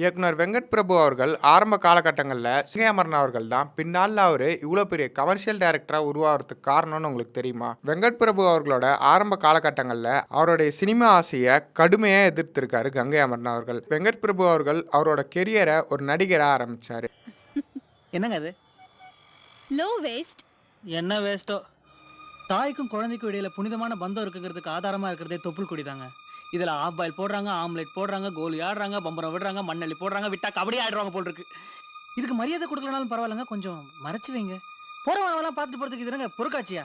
இயக்குனர் வெங்கட் பிரபு அவர்கள் ஆரம்ப காலகட்டங்களில் சிங்கையமரன் அவர்கள் தான். பின்னால் அவர் இவ்வளோ பெரிய கமர்ஷியல் டைரக்டராக உருவாகிறதுக்கு காரணம்னு உங்களுக்கு தெரியுமா? வெங்கட் பிரபு அவர்களோட ஆரம்ப காலகட்டங்களில் அவருடைய சினிமா ஆசையை கடுமையாக எதிர்த்திருக்காரு கங்கை அமரன் அவர்கள். வெங்கட் பிரபு அவர்கள் அவரோட கெரியரை ஒரு நடிகராக ஆரம்பிச்சாரு. என்னங்க அது லோ வேஸ்ட் என்ன வேஸ்ட்டோ தாய்க்கும் குழந்தைக்கும் இடையில புனிதமான பந்தம் இருக்குங்கிறதுக்கு ஆதாரமா இருக்கிறதே தொப்புள் கொடி தாங்க. இதுல ஆஃப் பாயில் போடுறாங்க ஆம்லெட் போடுறாங்க கோலி ஆடுறாங்க பம்பரம் விடுறாங்க மண்ணள்ளி போடுறாங்க விட்டா கபடி ஆடுறாங்க போல் இருக்கு. இதுக்கு மரியாதை கொடுக்கலனாலும் பரவாயில்லங்க கொஞ்சம் மறைச்சு வைங்க. போறவங்கலாம் பார்த்துட்டு போறதுக்கு இதுங்க பொறுக்காட்சியா?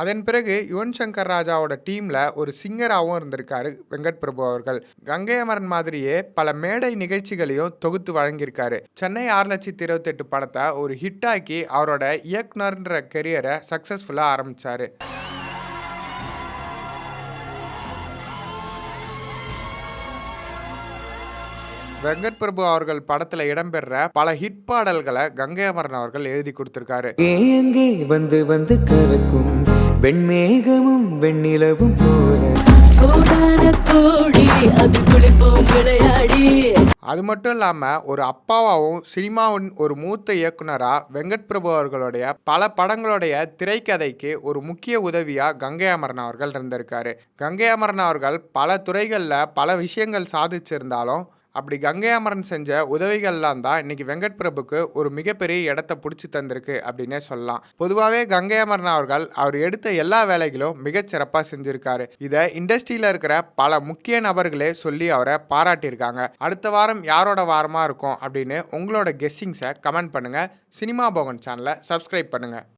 அதன் பிறகு யுவன் சங்கர் ராஜாவோட டீமில் ஒரு சிங்கராகவும் இருந்திருக்காரு வெங்கட் பிரபு அவர்கள். கங்கை அமரன் மாதிரியே பல மேடை நிகழ்ச்சிகளையும் தொகுத்து வழங்கியிருக்காரு. சென்னை ஆறு லட்சத்தி இருபத்தெட்டு படத்தை ஒரு ஹிட்டாக்கி அவரோட இயக்குனர்ன்ற கெரியரை சக்ஸஸ்ஃபுல்லாக ஆரம்பிச்சாரு. வெங்கட் பிரபு அவர்கள் படத்தில் இடம்பெற பல ஹிட் பாடல்களை கங்கை அமரன் அவர்கள் எழுதி கொடுத்திருக்காரு. எங்கே வந்து வந்து கலக்கும் வெண்மேகமும் வெண்ணிலவும் போல. அது மட்டும் இல்லாமல் ஒரு அப்பாவாகவும் சினிமாவின் ஒரு மூத்த இயக்குனராக வெங்கட் பிரபு அவர்களுடைய பல படங்களுடைய திரைக்கதைக்கு ஒரு முக்கிய உதவியாக கங்கை அமரன் அவர்கள் இருந்திருக்காரு. கங்கை அமரன் அவர்கள் பல துறைகளில் பல விஷயங்கள் சாதிச்சிருந்தாலும் அப்படி கங்கை அமரன் செஞ்ச உதவிகள்லாம் தான் இன்னைக்கு வெங்கட் பிரபுக்கு ஒரு மிகப்பெரிய இடத்த பிடிச்சி தந்திருக்கு அப்படின்னே சொல்லலாம். பொதுவாகவே கங்கை அமரன் அவர்கள் அவர் எடுத்த எல்லா வேலைகளும் மிகச்சிறப்பாக சிறப்பாக இதை இண்டஸ்ட்ரியில் இருக்கிற பல முக்கிய நபர்களே சொல்லி அவரை பாராட்டியிருக்காங்க. அடுத்த வாரம் யாரோட வாரமாக இருக்கும் அப்படின்னு உங்களோட கெஸ்ஸிங்ஸை கமெண்ட் பண்ணுங்கள் சினிமா போகன் சேனலை சப்ஸ்கிரைப் பண்ணுங்கள்